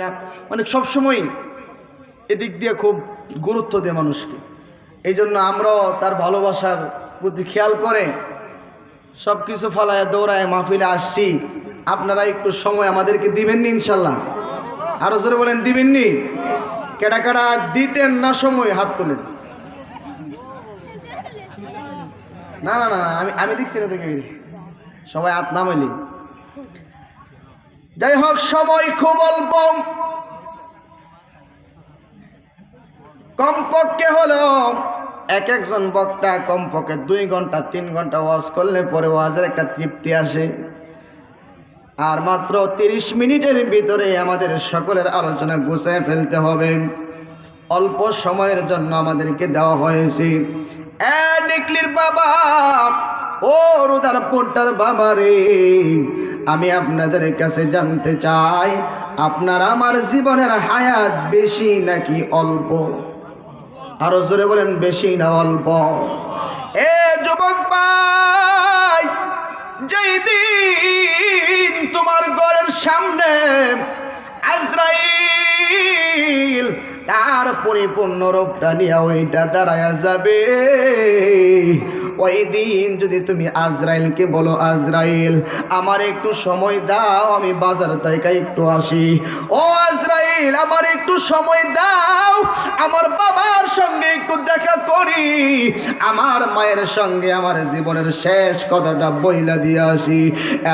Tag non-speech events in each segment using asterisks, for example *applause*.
না মানে সবসময় এদিক দিয়ে খুব গুরুত্ব দেয় মানুষকে। এই জন্য আমরাও তার ভালোবাসার প্রতি খেয়াল করে সব কিছু ফলায় দৌড়ায় মাহফিলে আসছি। আপনারা একটু সময় আমাদেরকে দিবেন দিবেননি ইনশাল্লাহ? আরও জোরে বলেন দিবেননি? কেটা কেডা দিতেন না সময় হাত তোলেন। না না না না, আমি আমি দেখছি না দেখে। সবাই হাত নামাইলি। যাই হোক, সময় খুব অল্প। কমপক্ষে হলো এক একজন বক্তা কমপক্ষে দুই ঘণ্টা, তিন ঘণ্টা ওয়াজ করলে পরে ওয়াজের একটা তৃপ্তি আসে। আর মাত্র তিরিশ মিনিটের ভিতরে আমাদের সকলের আলোচনা গুছিয়ে ফেলতে হবে। অল্প সময়ের জন্য আমাদেরকে দেওয়া হয়েছে। বাবা! ও রুদার পোটার বাবা রে আমি আপনাদের কাছে জানতে চাই, আপনার আমার জীবনের হায়াত বেশি নাকি অল্প? আরও জোরে বলেন, বেশি না অল্প? এ যুবক ভাই, যেই দিন তোমার ঘরের সামনে আজরাইল, তার পরিপূর্ণ রূপটা নিয়ে ওইটা দাঁড়ায়া যাবে। ওই দিন যদি তুমি আজরাইলকে বলো, আজরাইল, আমার একটু সময় দাও, আমি বাজার থেকে একটু আসি। ও আজরাইল, আমার একটু সময় দাও, আমার বাবার সঙ্গে একটু দেখা করি। আমার মায়ের সঙ্গে আমার জীবনের শেষ কথাটা বইলা দিয়ে আসি।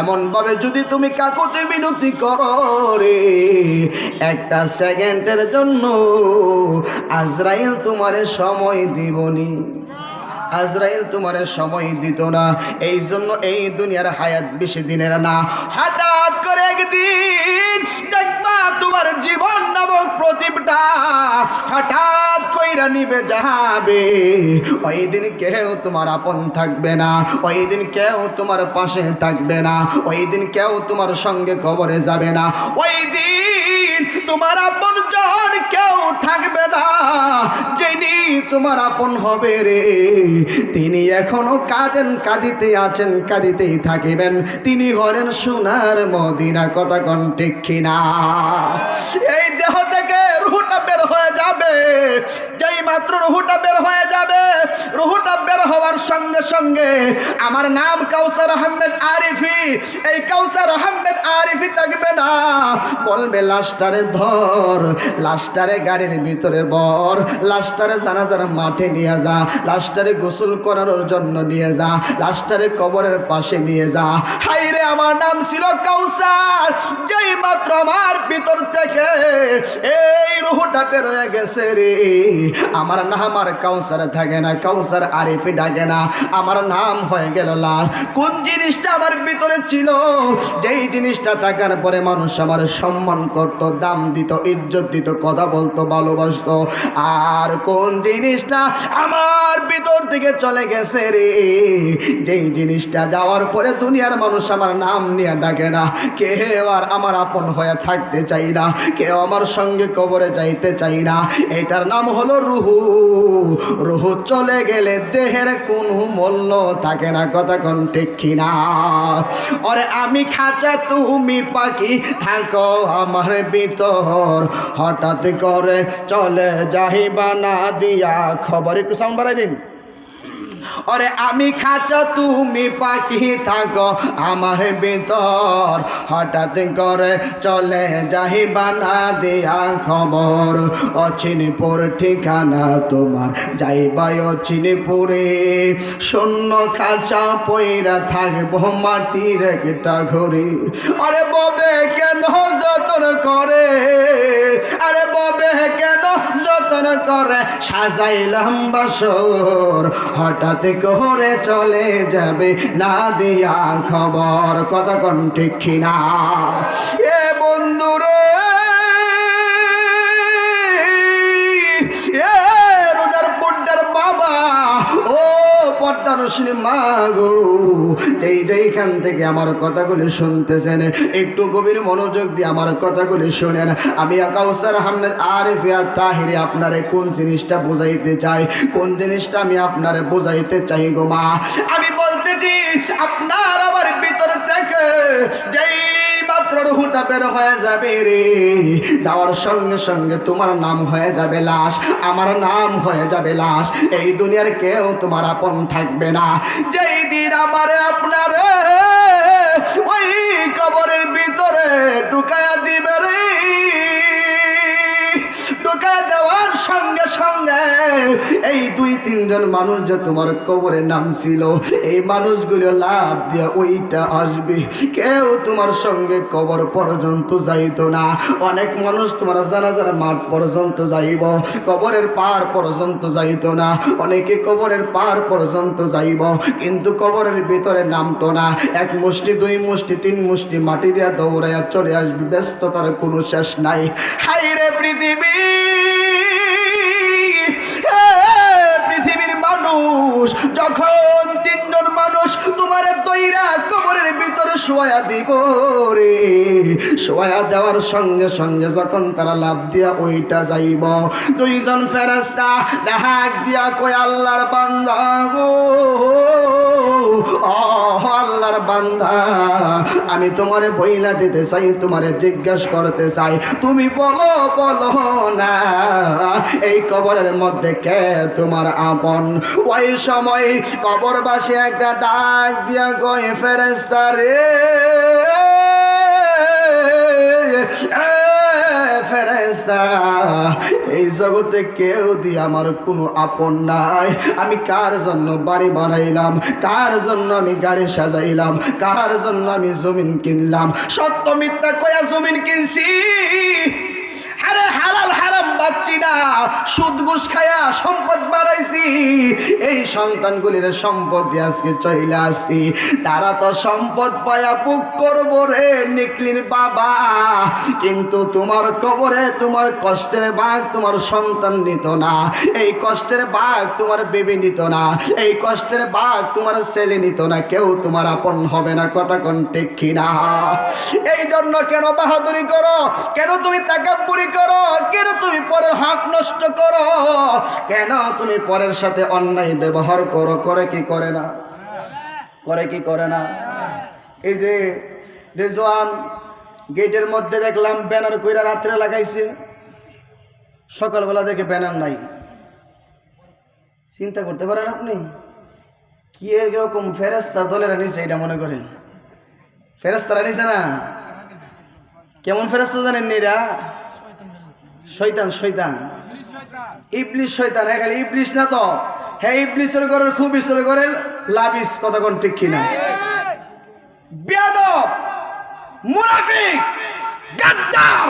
এমনভাবে যদি তুমি কাকুতে বিনতি করো রে, একটা সেকেন্ডের জন্য আজরাইল তোমারে সময় দিবনি। আজরাইল তোমার সময় দিত না। এই জন্য এই দুনিয়ার হায়াত বেশি দিনের না। হঠাৎ করে একদিন দেখবা তোমার জীবন নামক প্রদীপটা হঠাৎ কইরা নিবে যাবে। ওই দিন কেউ তোমার আপন থাকবে না, ওই দিন কেউ তোমার পাশে থাকবে না, ওই দিন কেউ তোমার সঙ্গে কবরে যাবে না। ওই দিন তোমার আপন জন কেউ থাকবে না, যিনি তোমার আপন হবে রে, তিনি এখনও কাঁদেন, কাঁদিতে আছেন, কাঁদিতেই থাকিবেন। তিনি হলেন সোনার মদিনা, কথা কন ঠিক কিনা। এই দেহ থেকে রুহুটা বের হয়ে যাবে। যেই মাত্র রুহুটা বের হয়ে যাবে, রুহুটা বের হওয়ার সঙ্গে সঙ্গে আমার নাম কাউসার আহমেদ আরিফি। এই কাউসার আহমেদ আরিফি থাকবে না। বলবে লাস্টারে ধর লাস্টারে গাড়ির ভিতরে বর লাস্টারে জানাজার মাঠে নিয়ে যা লাস্টারে গোসল করানোর জন্য নিয়ে যা লাস্টারে কবরের পাশে নিয়ে যা। হাইরে আমার নাম ছিল কাউসার। যেই মাত্র আমার ভিতর থেকে এই রুহুটা বেরোয় গেছে রে। আমার নাম আর কাউসার থাকে না, কাউসার আরিফি ডাকে না। আমার নাম হয়ে গেল লাল। কোন জিনিসটা আমার ভিতরে ছিল? যেই জিনিসটা থাকার পরে মানুষ আমার সম্মান করত, দাম দিত, ইজ্জত দিত, কথা বলতো, ভালোবাসতো। আর কোন জিনিসটা আমার ভিতর থেকে চলে গেছে রে? যেই জিনিসটা যাওয়ার পরে দুনিয়ার মানুষ আমার নাম নিয়ে ডাকে না। কেউ আর আমার আপন হয়ে থাকতে চাই না। কেউ আমার সঙ্গে কবরে যাইতে চাই না। এটার নাম হলো রুহু। রুহু চলে গেলে দেহের কোনো মূল্য থাকে না কোন ঠিক কিনা? ওরে আমি খাঁচা, তুমি পাখি, থাকো আমার ভিতর। হঠাৎ করে চলে যাইবা না দিয়া। খবর একটু সাউন্ড বাড়াই দিন। ওরে আমি খাঁচা, তুমি পাখি থাকো আমার ভিতর। হঠাৎ করে চলে যাই বানা দিয়া খবর। অচিনপুর ঠিকানা তোমার, যাই যাইবাই অচিনপুরে। শূন্য খাঁচা পইরা থাকব মাটির একটা ঘড়ি আরে ববে কেন যতন করে? আরে ববে কেন যতন করে? সাজাইলাম বাসর, হঠাৎ করে চলে যাবে না দিয়া খবর। কত কণ্ঠে ঠিক কিনা? এ বন্ধুরে ও পদ্মানুসিনী মা গো, যেই যেইখান থেকে আমার কথাগুলি শুনতেছেন, একটু গভীর মনোযোগ দিয়ে আমার কথাগুলি শোনেন। আমি কাউসার আহমেদ আরিফিয়া তাহিরে আপনারে কোন জিনিসটা বোঝাইতে চাই? কোন জিনিসটা আমি আপনারে বোঝাইতে চাই গো মা? আমি বলতেছি, আপনার আমার ভিতর থেকে যেই মাত্র রুহুটা বের হয়ে যাবে রে, যাওয়ার সঙ্গে সঙ্গে তোমার নাম হয়ে যাবে লাশ, আমার নাম হয়ে যাবে লাশ। এই দুনিয়ার কেউ তোমার আপন থাকবে না। যেই দিন আমার আপনার ওই কবরের ভিতরে ঢুকায়া দিবে রে। ঢুকা দেওয়ার সঙ্গে সঙ্গে এই দুই, তিনজন মানুষ যে তোমার কবরে নাম ছিল এই মানুষগুলো লাভ দিয়ে ওইটা আসবে। কেউ তোমার সঙ্গে কবর পর্যন্ত যাইতো না। অনেক মানুষ তোমার জানাজার মাঠ পর্যন্ত যাইব, কবরের পার পর্যন্ত যাইতো না। অনেকে কবরের পার পর্যন্ত যাইব, কিন্তু কবরের ভিতরে নামতো না। এক মুষ্টি, দুই মুষ্টি, তিন মুষ্টি মাটি দিয়া দৌড়াইয়া চলে আসবে, ব্যস্ততার কোনো শেষ নাই। হাই রে পৃথিবী! পৃথিবীর মানুষ, যখন তিনজন মানুষ তোমার দইরা কবরের ভিতরে শোয়া দিব রে। শোয়া দেওয়ার সঙ্গে সঙ্গে যখন তারা লাভ দিয়া ওইটা যাইব, দুইজন ফেরাস্তা ডাক দিয়া কই আল্লাহর ও আল্লাহর বান্দা, আমি তোমারে বইলা দিতে চাই, তোমারে জিজ্ঞেস করতে চাই। তুমি বলো বলো না, এই কবরের মধ্যে কে তোমার আপন? ওই সময় কবরবাসী একটা ডাক দিয়া গয়ে ফেরেস্তা রে! এই জগতে কেউ দিয়ে আমার কোনো আপন নাই। আমি কার জন্য বাড়ি বানাইলাম? কার জন্য আমি গাড়ি সাজাইলাম? কার জন্য আমি জমিন কিনলাম? সত্য মিথ্যা কয়া জমিন কিনছি। বাচ্চি না। সুদ ঘুষ খায়া সম্পদ বাড়াইছি। এই সন্তানগুলির সম্পদ আজকে চলে আসছি। তারা তো সম্পদ পায়া বুক করব রে নিকলির বাবা। কিন্তু তোমার কবরে তোমার কষ্টের বাঘ তোমার সন্তান নিত না। এই কষ্টের বাঘ তোমার বেবি নিত না। এই কষ্টের বাঘ তোমার ছেলে নিত না। কেউ তোমার আপন হবে না, কথা কোন ঠিক কিনা? এই জন্য কেন বাহাদুরি করো? কেন তুমি তাকাব্বুরি করো? কেন নষ্ট করো। কেন তুমি পরের সাথে অন্যায় ব্যবহার করো? করে কি করে না? করে কি করে না? এই যে রেজওয়ান গেটের মধ্যে দেখলাম ব্যানার কইরা রাত্রে লাগাইছে। সকালবেলা দেখে ব্যানার নাই। চিন্তা করতে পারেন আপনি? কি এরকম ফেরেস্তা দলেরা নিছে এটা মনে করেন? ফেরেস্তারা নিছে না? কেমন ফেরেস্তা জানেন এরা? শৈতান শৈতান ইবলিশ শৈতান হ্যাঁ খালি ইবলিশ না তো? হ্যাঁ ইবলিশের ঘরের খুব ঘরের কোন ঠিক কিনা? মুনাফিক গাদ্দার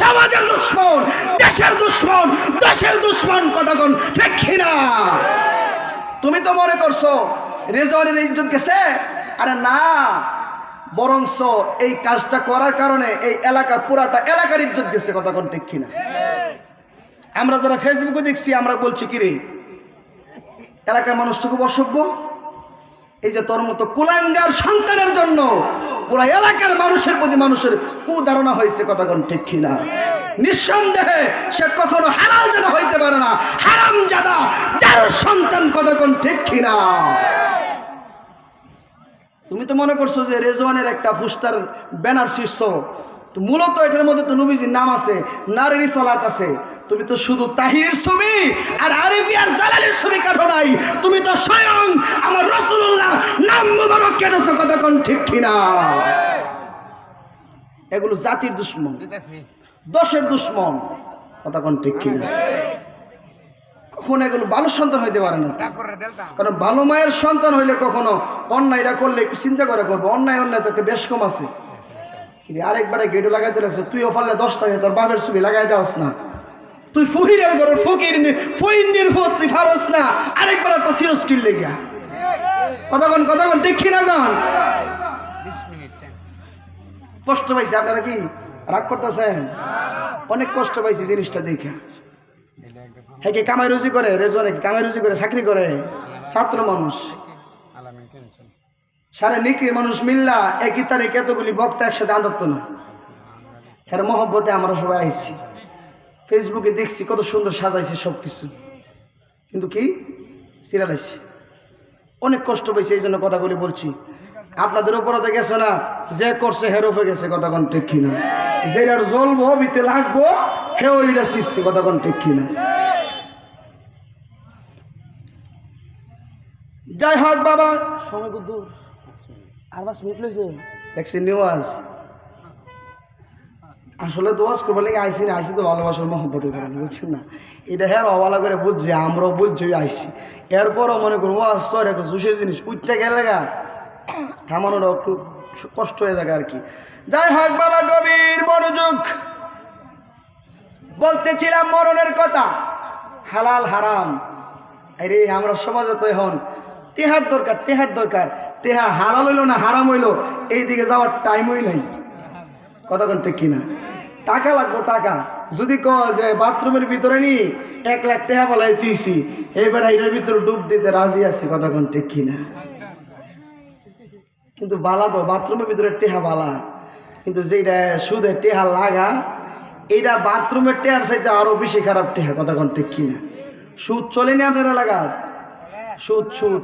সমাজের দুশ্মন দেশের দুশ্মন দেশের দুশ্মন কোন ঠিক কিনা? তুমি তো মনে করছ রেজওয়ানের ইজ্জত গেছে? আরে না বরংস এই কাজটা করার কারণে এই এলাকা পুরাটা এলাকার ইজ্জত গেছে কোন ঠিক কিনা? আমরা যারা ফেসবুকে দেখছি, আমরা বলছি কি রে এলাকার মানুষটা খুব অসভ্য। এই যে তোর মতো কুলাঙ্গার সন্তানের জন্য পুরা এলাকার মানুষের প্রতি মানুষের কুধারণা হয়েছে কতক্ষণ ঠিক কিনা? নিঃসন্দেহে সে কখনো হালাল জাদা হইতে পারে না। হারাম জাদা যার সন্তান কতক্ষণ ঠিক কিনা? তুমি তো মনে করছ যে রেজওয়ানের একটা পুস্টার, ব্যানার শীর্ষ তো মূলত এটার মধ্যে তো নবীজির নাম আছে, নারী সালাত আছে। তুমি তো শুধু তাহিরের ছবি আর আরিফি আর জালালের ছবি কাটো নাই, তুমি তো স্বয়ং আমার রসুল্লাহ নাম মুবারক কেটেছো কতক্ষণ ঠিক কিনা? এগুলো জাতির দুশ্মন, দশের দুশ্মন, কতক্ষণ ঠিক কিনা? কখনো এগুলো ভালো সন্তান হইতে পারে না। কারণ ভালো মায়ের সন্তান হইলে কখনো অন্যায়টা করলে একটু চিন্তা করে করব, অন্যায় অন্যায় তোকে বেশ কম আছে। কিন্তু আরেকবারে গেটু লাগাইতে লাগছে। তুইও পারলে দশটা নিয়ে তোর বাপের ছবি লাগাই দেওয়াস না। তুই ফকিরের ঘরে ফকির ফইর নির্ভর তুই ফারস না। আরেকবার একটা চিরস্কিল লেগিয়া। কতক্ষণ কতক্ষণ দেখি না গান কষ্ট পাইছে, আপনারা কি রাগ করতেছেন? অনেক কষ্ট পাইছি জিনিসটা দেখে। হ্যাঁ কি কামাই রুজি করে? রেজওয়ানে কি কামাই রুজি করে, চাকরি করে? ছাত্র মানুষ। সারে নিকলি মানুষ মিল্লা, একই তারিখ এতগুলি বক্তা একসাথে আনতো না হ্যাঁ মহব্বতে আমরা সবাই আইছি। ফেসবুকে দেখছি কত সুন্দর সাজাইছে সব কিছু কিন্তু কি? সিরিয়াল আইছে। অনেক কষ্ট পেয়েছে এই জন্য কথাগুলি বলছি। আপনাদের উপরে গেছে না, যে করছে হেরোফে গেছে কতক্ষণ ঠিক কিনা? যেটার জ্বলবো বিতে লাগবো, হেও এটা শিখছে কতক্ষণ ঠিক কিনা? যাই হোক বাবা, সময় দূর। আর পাঁচ মিনিট লইছে। দেখছি নিউজ আসলে দোয়াজ করবার লাগে আইসি না আইসি তো ভালোবাসার মহব্বতের কারণে, বুঝছেন না? এটা হ্যাঁ অবালা করে বুঝছি, আমরাও বুঝছি আইসি এরপরও মনে করব আর একটা জুসের জিনিস, উঠতে গেলে গা থামানোটা একটু কষ্ট হয়ে থাকে আর কি। যাই হোক বাবা, গভীর মনোযোগ। বলতেছিলাম মরণের কথা। হালাল হারাম। আরে, আমরা সমাজে তো এখন টেহার দরকার টেহার দরকার। টেহা হালাল হইল না হারাম হইল এই দিকে যাওয়ার টাইমই নাই। কতক্ষণ ঠিক কিনা? টাকা লাগবো, টাকা। যদি ক যে বাথরুমের ভিতরে নি, এক লাখ টাকা বলাই তুইছি এইবার এটার ভিতরে ডুব দিতে রাজি আছি কতক্ষণ ঠিক কিনা? কিন্তু বালা তো বাথরুমের ভিতরে টেহা বালা। কিন্তু যেটা সুদে টেহা লাগা, এইটা বাথরুমের টেহার চাইতে আরও বেশি খারাপ টেহা কতক্ষণ ঠিক কিনা? সুদ চলেনি আপনার এলাকার? সুদ সুদ।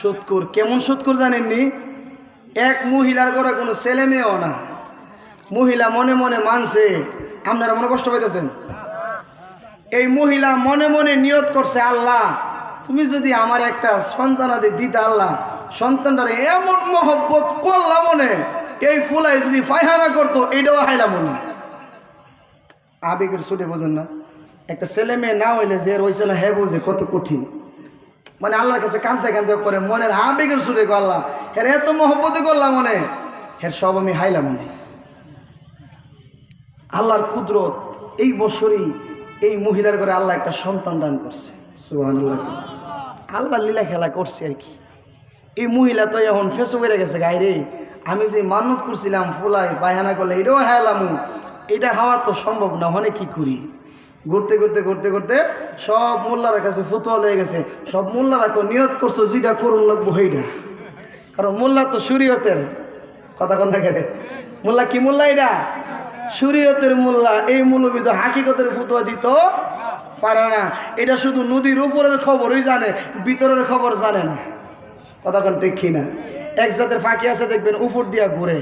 সুদকুর কেমন সুদকুর জানেননি? এক মহিলার ঘরে কোনো ছেলে মেয়েও না। মহিলা মনে মনে মানছে, আপনারা মনে কষ্ট পাইতেছেন? এই মহিলা মনে মনে নিয়ত করছে, আল্লাহ, তুমি যদি আমার একটা সন্তান আদি দিতে, আল্লাহ, সন্তানটার এমন মহব্বত করলাম মনে, এই ফুলাই যদি পায়খানা করতো এইটাও হাইলাম মনে। আবেগের ছুটে বোঝেন না। একটা ছেলে মেয়ে না হইলে যে রয়েছে না হ্যাঁ বোঝে কত কঠিন। মানে আল্লাহর কাছে কানতে কানতে করে মনের আবেগের ছুটে আল্লাহ হ্যাঁ এত মহব্বতই করলাম মনে, হের সব আমি হাইলাম মনে। আল্লাহর কুদরত এই বছরই এই মহিলার ঘরে আল্লাহ একটা সন্তান দান করছে। আল্লাহ লীলা খেলা করছে আর কি। এই মহিলা তো এখন ফেসো বেড়ে গেছে গাইরে আমি যে মানত করছিলাম ফুলাই পায়খানা করলে, এটাও হাইলাম। এটা হওয়া তো সম্ভব না, হনে কি করি? ঘুরতে ঘুরতে ঘুরতে ঘুরতে সব মোল্লার কাছে ফুতুয়া হয়ে গেছে। সব মোল্লারা নিয়ত করছ যেটা করুন লাগবো সেইটা কারণ মোল্লা তো শরীয়তের, কথা কন থাকে মোল্লা কি মোল্লা এটা? সুরিয়তের মোল্লা, এই মূলবিদ হাকিকতের ফুতুয়া দিত পারে না। এটা শুধু নদীর উপরের খবরই জানে, ভিতরের খবর জানে না। কন ঠিক না এক জাতের ফাঁকি আছে, দেখবেন উপর দিয়া ঘুরে।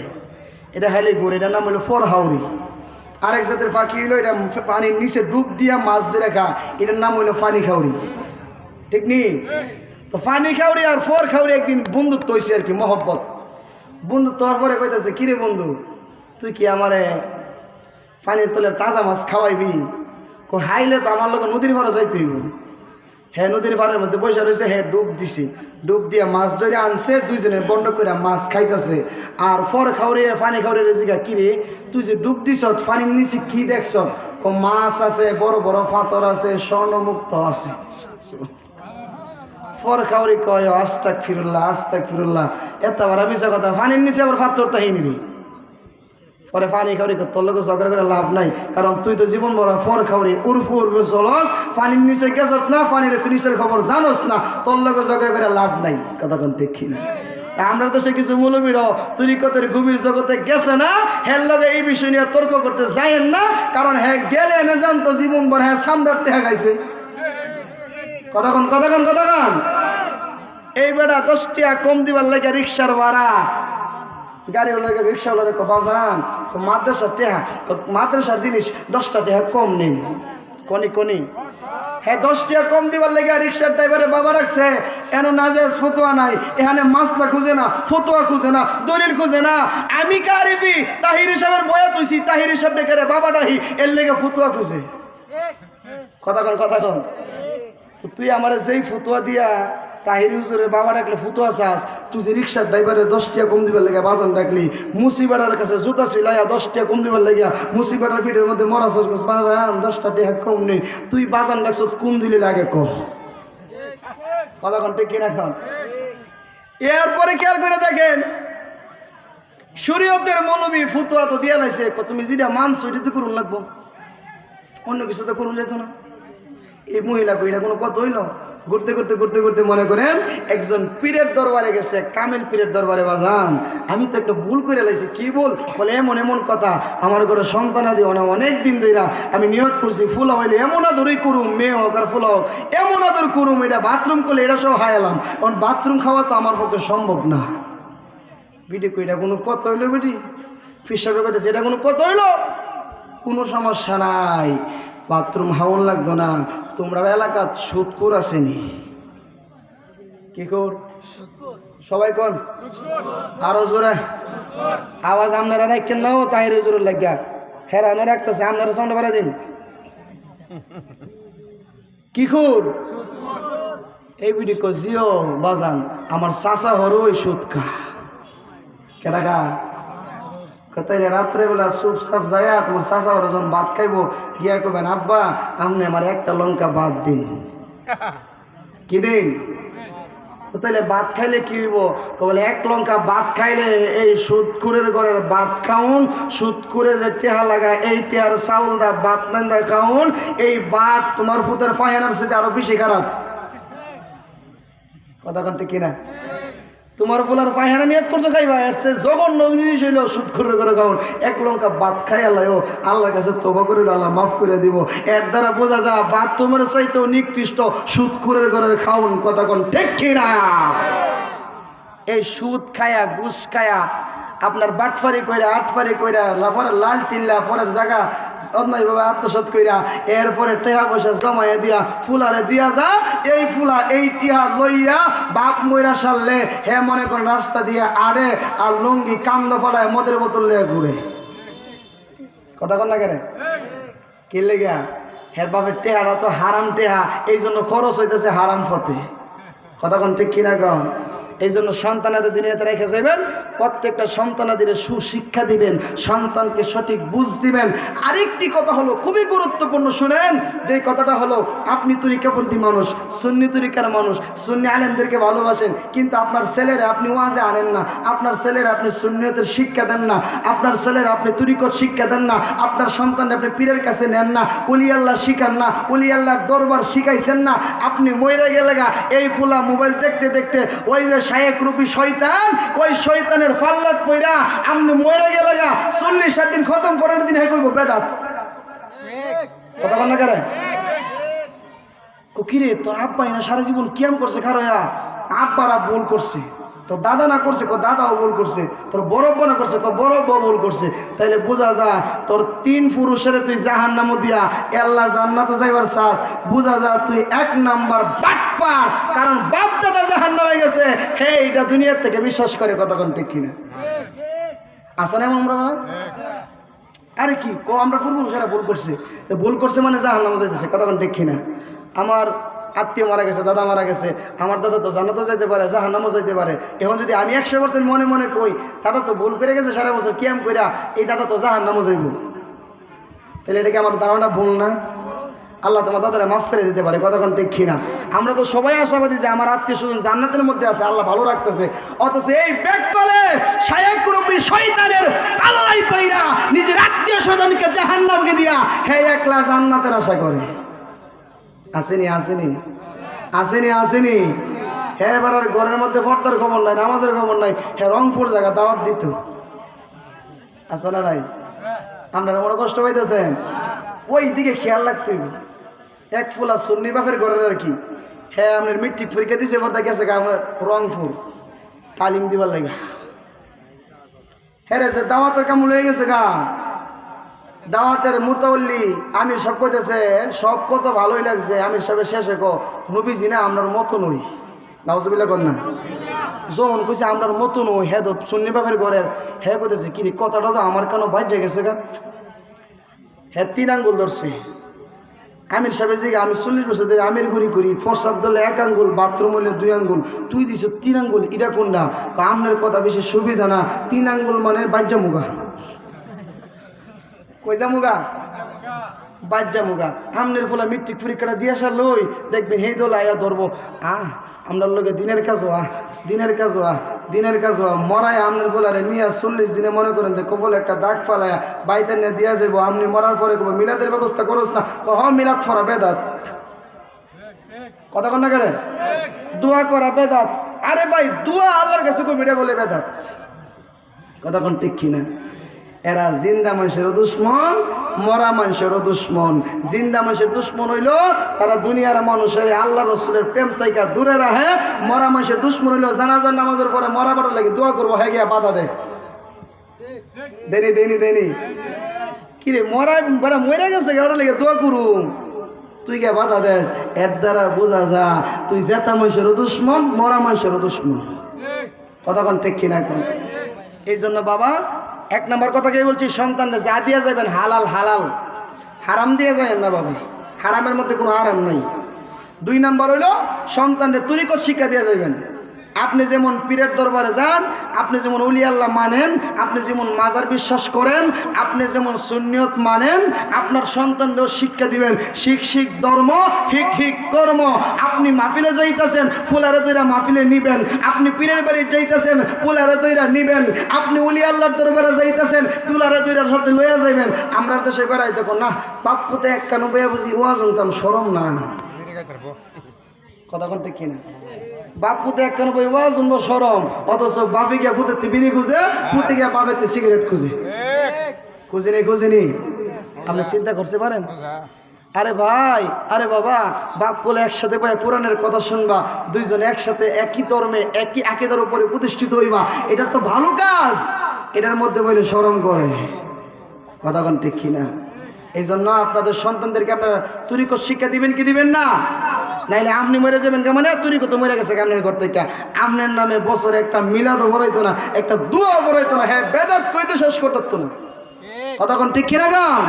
এটা হাইলে ঘুরে, এটার নাম হলো ফর হাউরি আরেক জাতের পাখি হইল, এটা পানির নিচে ডুব দিয়া মাছ ধরে খা। এটার নাম হইল ফানি খাউরি ঠিক নি? তো ফানি খাউরি আর ফোর খাউরি একদিন বন্ধুত্ব হয়েছে আর কি, মহব্বত। বন্ধুত্ব হওয়ার পরে কইতেছে কিরে বন্ধু? তুই কি আমারে পানির তলের তাজা মাছ খাওয়াইবি? হাইলে তো আমার লোক নদীর পাড়ে যাইতে হইব। হ্যাঁ নদীর পাড়ের মধ্যে বসে রয়েছে হ্যাঁ ডুব দিছি। ডুব দিয়ে মাছ ধরে আনছে, দুইজনে বন্ড করে মাছ খাইতেছে। আর ফর খাওয়ারে, পানি খাওয়ারে রেজিকা কিরে, তুই যে ডুব দিছ, পানির নিচে কি দেখছ? মাছ আছে, বড় বড় ফাতর আছে, স্বর্ণমুক্ত আছে। ফর খাওয়ারি কয় আস্তাক ফিরুল্লাহ আস্তাক ফিরুল্লাহ এত আবার মিশা কথা, পানির নিচে আবার ফাতর নিবি পরে পানি খাওয়ারি তোর লোক ঝগড়া করে লাভ নাই। কারণ তুই তো জীবন বড় ফর খাওয়ারি, উর্ফু উর্ফু চলস পানির নিচে গেছত না, পানির নিচের খবর জানোস না, তোর লোক ঝগড়া করে লাভ নাই। কথা কোন দেখি না আমরা তো সে কিছু মূলবীর তরিকতের গভীর জগতে গেছে না হ্যাঁ লগে এই বিষয় নিয়ে তর্ক করতে যায়েন না, কারণ হ্যাঁ গেলে না জানতো জীবন বড় হ্যাঁ সামরাট টেহা গাইছে কতক্ষণ কতক্ষণ কতক্ষণ এই বেটা দশটিয়া কম দিবার লাগে রিক্সার ভাড়া। গাড়ি হলে রিক্সাওয়ালারে বাজান মাদ্রাসার টেহা মাদ্রাসার জিনিস, দশটা টেহা কম নিন। কনি কনি। হ্যাঁ দশ টাকা কম দিবার লেগে রিক্সার ড্রাইভারে বাবা রাখছে। এন নাজেজ ফতোয়া নাই, এখানে মাছলা খুঁজে না, ফতোয়া খুঁজে না, দলিল খুঁজে না। আমি কারিবি তাহির হিসাবের বয়া তুইছি, তাহির হিসাব ডেকে বাবা ডাহি, এর লেগে ফতোয়া খুঁজে। কথা কন কথা কন। তুই আমার যেই ফতুয়া দিয়া তাহিরি হুজুরের বাবা ডাকলে ফুতুয়া চাস তুই যে রিক্সার ড্রাইভারে দশ টাকা কম দিবার লেগে বাজান ডাকলি মুসিবাটার কাছে জুতা সিলাইয়া দশ টাকা কম দিবার লেগে মুসিবাটার পিঠের মধ্যে মরা চাষ বাজান দশটা টাকা কম নেই, তুই বাজান ডাকছ, কম দিলি লাগে ক। কথা ঠিক কিনা খান এরপরে খেয়াল করে দেখেন, শরীয়তের মৌলবী ফুতুয়া তো দিয়া লাইছে তুমি যেটা মানছো এটা তো করুন লাগবো। অন্য কিছু তো করুন যেত না। এই মহিলা কইরা কোনো কত হইল? ঘুরতে ঘুরতে ঘুরতে ঘুরতে মনে করেন একজন পীরের দরবারে গেছে, কামিল পীরের দরবারে, বাজান। আমি তো একটা ভুল করে লাইছি, কি বল বলে এমন এমন কথা। আমার ঘরে সন্তান আদি না অনেক দিন ধরে আমি নিয়ত করছি, ফুলা হইলে এমন আদরই করুম, মেয়ে হোক আর ফুলা হোক, এমন আদর করুম, এটা বাথরুম করলে এটা সব হায়ালাম। কারণ বাথরুম খাওয়া তো আমার পক্ষে সম্ভব না। বিডি এটা কোনো কথা হইল বিডি? ফিসাবে কথা এটা কোনো কথা হইল? কোনো সমস্যা নাই। বাথরুম হাউন লাগতো না। তোমরা এলাকাত সুৎকুর আসেনি। কি কর সবাই কোন? আরও জোরে। আওয়াজ আপনারা রাখেন নাও তাহির জোরে লাগিয়া। হেরানে রাখতেছে, আপনারা সামনে বাড়াই দিন। কি এই বিডি জিও বাজান, আমার চাচা হরো ওই সুদ খা কেটা খা? তাইলে রাত্রে বেলা সুপ সাপ যায়া তোমার চাচা ওরা যখন ভাত খাইবো গিয়া কবেন আব্বা আপনি আমার একটা লঙ্কা বাদ দিন। *laughs* কি দিন? তাইলে ভাত খাইলে কি হইব? বলে এক লঙ্কা ভাত খাইলে এই সুদকুরের ঘরের ভাত খাউন সুদকুরে যে টেহা লাগা এই টেহার চাউল দা ভাত নান্দা খাউন এই ভাত তোমার ফুতের ফায়ানার সাথে আরও বেশি খারাপ। কথা কিনা? তোমার ফুলার পায়হারা নিয়ত করছ খাইবা আসছে জঘন্য জিনিস হইল সুদ করে করে খাওন। এক লঙ্কা ভাত খাই আল্লাহ আল্লাহর কাছে তোবা করে আল্লাহ মাফ করে দিব। এর দ্বারা বোঝা যা ভাত তোমার চাইতেও নিকৃষ্ট, সুদ করে করে খাওন কথা কোন ঠিক কিনা? এই সুদ খায়া, ঘুষ খায়া আপনার বাটফারি কইরা আটফারি কইরা লাফার লাল টিল্লা, পরের জায়গা অন্যায় ভাবে আত্মসাত কইরা, এরপরে টেহা পয়সা জমাইয়া দিয়া, ফুলারে দিয়া যা, এই ফুলা এই টিহা লইয়া বাপ মইরা সারলে, হে মনে করেন রাস্তা দিয়ে আড়ে আর লুঙ্গি কান্দ ফলায় মদের বোতল লিয়ে ঘুরে। কথা কন না কেন? কি লেগা হের বাপের টেহারা তো হারাম টেহা এই জন্য খরচ হইতেছে হারাম পথে। কথা কোন ঠিক কিনা কম এই জন্য সন্তানাদের দুনিয়াতে রেখে যাবেন প্রত্যেকটা সন্তানাদের সুশিক্ষা দিবেন, সন্তানকে সঠিক বুঝ দিবেন। আরেকটি কথা হলো, খুবই গুরুত্বপূর্ণ শুনেন, যে কথাটা হলো, আপনি তরিকাপন্থী মানুষ, সুন্নি তরিকার মানুষ, সুন্নি আলেমদেরকে ভালোবাসেন, কিন্তু আপনার ছেলেরা আপনি ওয়াজে আনেন না, আপনার ছেলেরা আপনি সুন্নিয়তের শিক্ষা দেন না, আপনার ছেলেরা আপনি তরিকত শিক্ষা দেন না, আপনার সন্তান আপনি পীরের কাছে নেন না উলি আল্লাহ শিখান না উলি আল্লাহর দরবার শিখাইছেন না, আপনি মরে গেলে এই ফুলা মোবাইল দেখতে দেখতে ওই যে শায়েক রূপী শয়তান, ওই শয়তানের ফাল্লাত পইরা আমনি মরে গেলে গা। চল্লিশ ষাট দিন খতম করার দিন হ্যাঁ কইব, বেদাত। কথা বল না করে কিরে, তোর আব্বা সারা জীবন কিয়াম করছে খারয়া আব্বারা ভুল করছে। তোর দাদা না করছে, কো দাদাও ভুল করছে, তোর বরব্ব না করছে, কো বরব্ব ভুল করছে। তাইলে বোঝা যা, তোর তিন পুরুষের তুই জাহান নামও দিয়া, আল্লাহ জান্নাত যাইবার চাস। বোঝা যা, তুই এক নাম্বার বাটপার, কারণ বাপ দাদা জাহান নামে গেছে। হে এটা দুনিয়ার থেকে বিশ্বাস করে কতক্ষণ ঠিক কিনা? আসা না আমরা আরে কি, কো আমরা ভুল সেটা ভুল করছে। ভুল করছে মানে জাহান নামে যাইতেছে, কতক্ষণ ঠিক কিনা? আমার আত্মীয় মারা গেছে, দাদা মারা গেছে, আমার দাদা তো জানাতো যাইতে পারে, জাহান্নামও যাইতে পারে। এখন যদি আমি একশো পার্সেন্ট মনে মনে কই, দাদা তো ভুল করে গেছে সারা বছর কেম কইরা এই দাদা তো জাহান্নামও যাইব? তাহলে এটা কি আমার ধারণা ভুল না? আল্লাহ তোমার দাদারা মাফ করে দিতে পারে কতক্ষণ ঠিক কিনা? আমরা তো সবাই আশাবাদী যে আমার আত্মীয় স্বজন জান্নাতের মধ্যে আছে, আল্লাহ ভালো রাখতেছে। অথচ এই ব্যাগ তলে শায়কুরবি শয়তানের পাল্লাই পাইরা নিজের আত্মীয় স্বজনকে জাহান্নামকে দিয়া, হে একলা জান্নাতের আশা করে। আসেনি আসেনি। আসেনি আসেনি। হ্যাঁ এবার আর ঘরের মধ্যে ফর্দার খবর নাই, নামাজের খবর নাই। হ্যাঁ রংপুর জায়গা দাওয়াত দিত। আছে না নাই? আপনারা মনে কষ্ট পাইতেছেন? ওই দিকে খেয়াল রাখতে। এক ফুলা সুন্নি বাপের ঘরের আর কি। হ্যাঁ আপনার মিট্রিক পরীক্ষা দিছে, পর্দা গেছে আপনার রংপুর। তালিম দিবার লাগে। হ্যাঁ রে দাওয়াতের কামুল হয়ে গেছে গা। দাওয়াতের মুতাল্লি আমির সব কইতেছে, সব কত ভালোই লাগছে, আমির সাহেবের শেষে কো নবীজি না, আমরার মতো নই নাউজবিল্লা কর না। যখন কইছে, আমরার মতো নই হ্যাঁ তো সুন্নি বাপের ঘরের হ্যাঁ কইতেছে কি কথাটা তো আমার কেন বাজ্যে গেছে গা? হ্যাঁ তিন আঙ্গুল ধরছে। আমির সাহেবের জিগা, আমি চল্লিশ বছর ধরে আমির ঘুরি ঘুরি ফরসাব দলে এক আঙ্গুল, বাথরুম হলে দুই আঙ্গুল, তুই দিছ তিন আঙ্গুল, এটা কোনটা আমনের কথা বেশি সুবিধা না। তিন আঙ্গুল মানে বাজ্যা মুগা। কইজা মুগা? বাজ্যা মুগা। আমনের ফলে মেট্রিক পরীক্ষাটা দিয়ে আসা লই দেখবেন হেই দোল আয়া ধরবো। আহ আমরা লোকে দিনের কাজ হওয়া, দিনের কাজ হওয়া, দিনের কাজ হওয়া। মরায় আমনের ফলারে নিয়ে চল্লিশ দিনে মনে করেন যে কবল একটা দাগ ফালায় বাইতে নিয়ে দিয়া যাব আপনি মরার পরে কব মিলাদের ব্যবস্থা করোস না। হ মিলাদ ফরা বেদাত। কথা কন না করে দোয়া করা বেদাত। আরে ভাই, দোয়া আল্লাহর কাছে কবিটা বলে বেদাত। কথা কোন ঠিক কিনা? এরা জিন্দা মানুষেরও দুশ্মন, মরা মানুষেরও দুশ্মন। জিন্দা মানুষের দুশ্মন হইল তারা দুনিয়ার মানুষের আল্লাহ রসুলের প্রেম তাইকা দূরে রাখে, মরা মানুষের দুশ্মন হইল জানাজার নামাজের পরে মরা বাটার লাগে দোয়া করব হ্যাঁ গিয়া বাধা দে। দেনি দেনি দেনি। কিরে, মরা বেড়া মরে গেছে ওটা লেগে দোয়া করুম। তুই কে বাধা দেস, এর দ্বারা বোঝা যা, তুই জেতা মানুষেরও দুশ্মন, মরা মানুষেরও দুশ্মন। কতক্ষণ ঠিক কোন। এই জন্য বাবা এক নম্বর কথা কে বলছি? সন্তানরা যা দিয়ে যাবেন হালাল হালাল। হারাম দিয়ে যাবেন না বাবা। হারামের মধ্যে কোনো আরাম নাই। দুই নম্বর হইল সন্তানদের তরিকত শিক্ষা দিয়ে যাবেন আপনি যেমন পীরের দরবারে যান আপনি যেমন উলি আল্লাহ মানেন আপনি যেমন মাজার বিশ্বাস করেন আপনি যেমন সুন্নিয়ত মানেন আপনার সন্তানদেরও শিক্ষা দিবেন। শিখ শিখ ধর্ম হিক হিক কর্ম। আপনি মাহফিলে যাইতেছেন ফুলারে দইরা মাহফিলে নিবেন। আপনি পীরের বাড়ি যাইতেছেন ফুলারে দইরা নিবেন। আপনি উলি আল্লাহর দরবারে যাইতেছেন ফুলারে দইরার সাথে লইয়া যাইবেন। আমরা দেশে বেড়াই দেখো না বাপুতে এক কানু বুঝি ওয়া শুনতাম সরম না কথা কোনটা কিনা? বাপ পুতে এক কানু বই সরম। অথচ বাপে গিয়া ফুতে বিড়ি খুঁজে ফুতে গিয়া বাপের সিগারেট খুঁজে। খুঁজিনি খুঁজিনি আপনি চিন্তা করতে পারেন? আরে ভাই, আরে বাবা, বাপ বলে একসাথে ভাই কোরআনের কথা শুনবা, দুইজন একসাথে একই ধর্মে, একই একেদার উপরে প্রতিষ্ঠিত হইবা, এটা তো ভালো কাজ। এটার মধ্যে বলে সরম করে। কথা কোন ঠিক কিনা? এই জন্য আপনাদের সন্তানদেরকে আপনারা তুরিকত শিক্ষা দিবেন কি দিবেন না? নাইলে আপনি মরে যাবেন কেমন? তুরি কত মরে গেছে কেমন করতে থেকে আপনার নামে বছরে একটা মিলাদও বড়াইতো না একটা দুয়াও বড়াইতো না। হ্যাঁ বেদাত কইতে শেষ করতো না। কতক্ষণ ঠিক কিনা গান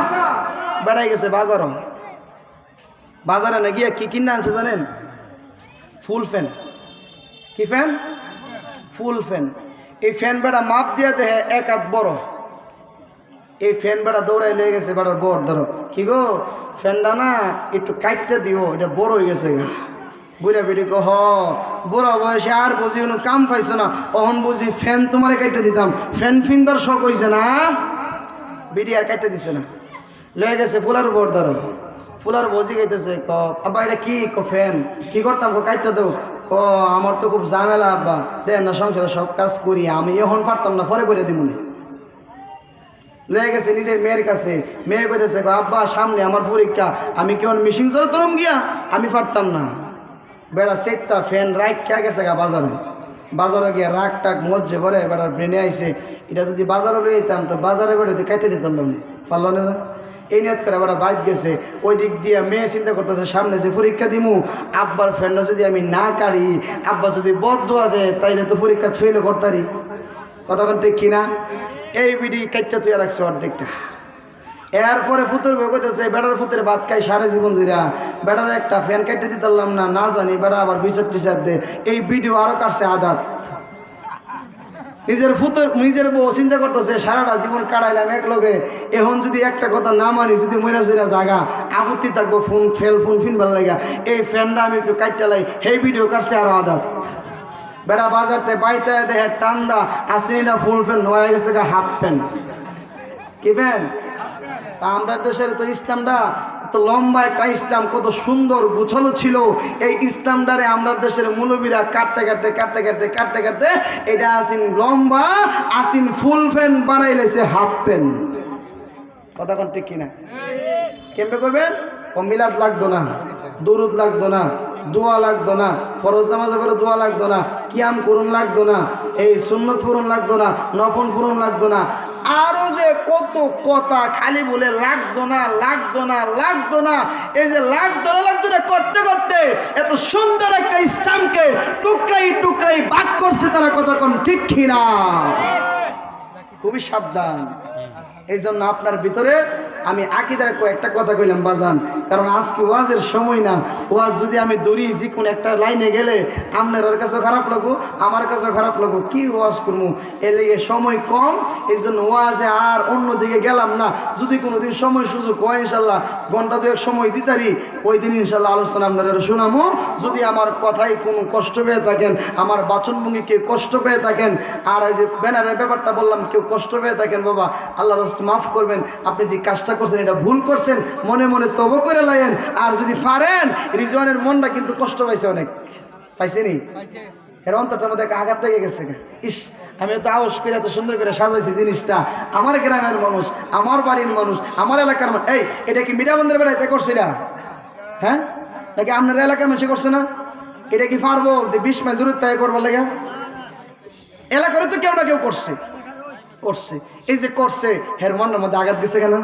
বেড়াই গেছে বাজারও। বাজারে না গিয়ে কি কিনে আনছে জানেন? Full pant. কি ফ্যান? Full pant. এই ফ্যান বেড়া মাপ দিয়ে দেহে এক হাত বড়। এই ফ্যান বেড়া দৌড়াই লেগে গেছে বেড়ার বর ধরো। কি গো? ফ্যানটা না একটু কাটতে দিও, এটা বড় হয়ে গেছে গা। বুড়া বেটি কহ বুড়া বয়সে আর বুঝি কোনো কাম পাইছো না। অহন বুঝি ফ্যান তোমারে কাটতে দিতাম। ফ্যান ফিনবার শখ হয়েছে না? বিডি আর কাটতে দিছে না। লয়ে গেছে ফুলার বড় ধরো। ফুলার বসি গাইতেছে, ক, আব্বা, এটা কি? ক, ফ্যান। কি করতাম ক কাটতে দেও। ক, আমার তো খুব ঝামেলা, আব্বা। দেন না, সংসারে সব কাজ করি, আমি এখন পারতাম না, পরে করে দিমুনি। লয়ে গেছে নিজের মেয়ের কাছে। মেয়ে "গো আব্বা, সামনে আমার পরীক্ষা। আমি কেমন মিশিং ধরে তরম গিয়া? আমি পারতাম না। বেড়া সেটটা ফ্যান রাইট খেয়ে গেছে গা বাজারে। বাজারে গিয়ে রাগ টাক মজ্জে ভরে বেড়ার ব্রেনে আইছে। এটা যদি বাজারে লয়ে যেতাম তো বাজারে বেড়ে কেটে দিতাম না পারল না এই নিয়ত করে বেড়া বাইক গেছে। ওই দিক দিয়ে মেয়ে চিন্তা করতেছে, সামনে যে পরীক্ষা দিমু, আব্বার ফ্যানটা যদি আমি না কাড়ি, আব্বা যদি বদুয়া দেয়, তাইলে তো পরীক্ষা ফেলে করতারি। কতক্ষণ ঠিক কিনা এই বিডি কাইটটা তুই রাখছে অর্ধেকটা। এরপরে ফুতুর বই কইতেছে, বেড়ার ফুতের ভাত খাই সারা জীবন ধইরা। বেড়ার একটা ফ্যান কেটে দিতে পারলাম না না জানি, বেড়া আবার বিচার টিচার দে। এই ভিডিও আরও কাটছে আদাত। নিজের ফুতুর, নিজের বউ চিন্তা করতেছে, সারাটা জীবন কাটাইলাম এক লগে এখন যদি একটা কথা না মানি, যদি মইরা সইরা জাগা, আপত্তি থাকব, ফোন, ফেল, ফোন ফিন ভালো লাগা এই ফ্যানটা আমি একটু কাটতে লাই এই ভিডিও কাটছে আরও আদাত। বেড়া বাজারতে বাইতে দেহে টান্দা আসিনিটা ফুল ফ্যান হয়ে গেছে গা হাফ প্যান্ট। কি ফ্যান তা আমরা দেশের তো ইসলামটা তো লম্বা একটা ইসলাম কত সুন্দর গোছালো ছিল। এই ইসলামটারে আমরা দেশের মুলবিরা কাটতে কাটতে কাটতে কাটতে কাটতে কাটতে এটা আসিন লম্বা আসিন ফুল ফ্যান বানাইলেছে হাফ প্যান্ট। কথা কোন ঠিক কিনা? কেমবে করবেন? ও মিলাদ লাগতো না দরুদ লাগতো না। দোয়া লাগতো না। ফরজ নামাজে করে দোয়া লাগতো না। কিয়াম করুন লাগতো না। এই সুন্নত ফুরন লাগতো না। নফন ফুরন লাগতো না। আরও যে কত কথা খালি বলে লাগতো না লাগতো না লাগতো না। এই যে লাগতো না লাগতো না করতে করতে এত সুন্দর একটা ইসলামকে টুকরাই টুকরাই বাক করছে তারা কতক্ষণ ঠিক কিনা? খুবই সাবধান। এই জন্য আপনার ভিতরে আমি আকিদার কয়েকটা কথা কইলাম, বাজান। কারণ আজকে ওয়াজের সময় না, ওয়াজ যদি আমি দৌড়ি যে কোনো একটা লাইনে গেলে আপনার ওর কাছেও খারাপ লাগবো, আমার কাছেও খারাপ লাগবো, কি ওয়াজ করব? এর লেগে সময় কম এই জন্য ওয়াজে আর অন্যদিকে গেলাম না। যদি কোনো দিন সময় সুযোগ হয়, ইনশাল্লাহ, ঘণ্টা দুয়েক সময় দিতারি ওই দিন ইনশাল্লাহ আলোচনা আপনারা শোনামো। যদি আমার কথায় কোনো কষ্ট পেয়ে থাকেন, আমার বাচনভঙ্গি কেউ কষ্ট পেয়ে থাকেন, আর ওই যে ব্যানারের ব্যাপারটা বললাম, কেউ কষ্ট পেয়ে থাকেন, বাবা আল্লাহ রস্ত মাফ করবেন। আপনি যে কাজটা কাজটা করছেন এটা ভুল করছেন মনে মনে তব করে লাইন আর যদি পারেন রিজওয়ানের মনটা কিন্তু কষ্ট পাইছে অনেক। পাইছেনি এর অন্তরটার মধ্যে একটা আঘাত লেগে গেছে ইস আমি তো আউস করে এত সুন্দর করে সাজাইছি জিনিসটা। আমার গ্রামের মানুষ আমার বাড়ির মানুষ আমার এলাকার মানুষ। এই এটা কি মীরাবন্দের বেড়াইতে করছে না হ্যাঁ? নাকি আপনার এলাকার মানুষ করছে না? এটা কি পারব? যে বিশ মাইল দূরত্ব করবার লাগে? এলাকারে তো কেউ না কেউ করছে। করছে। এই যে করছে হের মনের মধ্যে আঘাত গেছে কেন?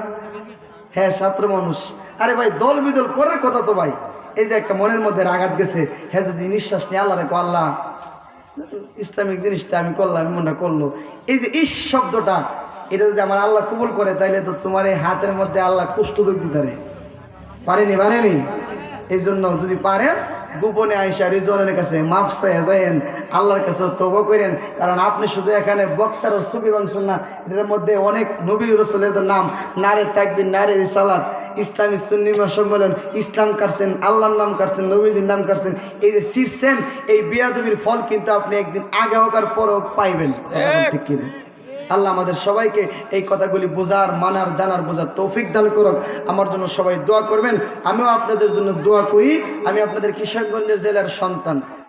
হ্যাঁ ছাত্র মানুষ। আরে ভাই, দল বিদল পরের কথা তো ভাই। এই যে একটা মনের মধ্যে আঘাত গেছে হ্যাঁ যদি নিঃশ্বাস নিয়ে আল্লাহ রেখো আল্লাহ, ইসলামিক জিনিসটা আমি করলাম মনটা করল। এই যে ইস শব্দটা, এটা যদি আমার আল্লাহ কবুল করে, তাইলে তো তোমার এই হাতের মধ্যে আল্লাহ কুষ্ঠ রোগ দিতে পারে। পারেনি পারেনি? এই জন্য যদি পারেন গোপনে আইসা রিজওয়ানের কাছে মাফ চাইয়া যাইয়েন, আল্লাহর কাছে তব করেন কারণ আপনি শুধু এখানে বক্তার ছবি বানছেন না এটার মধ্যে অনেক নবী রসুলের নাম, নারে তাকবির, নারে রিসালাত, ইসলামী সুন্নিমা সম্মেলন, ইসলাম কাটছেন, আল্লাহর নাম কাটছেন, নবীজির নাম কাটছেন, এই যে শীর্ষেন এই বিয়াদবির ফল কিন্তু আপনি একদিন আগে হোক আর পরেও পাইবেন। ঠিক কিনা? আল্লাহ আমাদের সবাইকে এই কথাগুলি বোঝার, মানার, জানার, বোঝার তৌফিক দান করুক। আমার জন্য সবাই দোয়া করবেন। আমিও আপনাদের জন্য দোয়া করি। আমি আপনাদের কিশোরগঞ্জের জেলার সন্তান।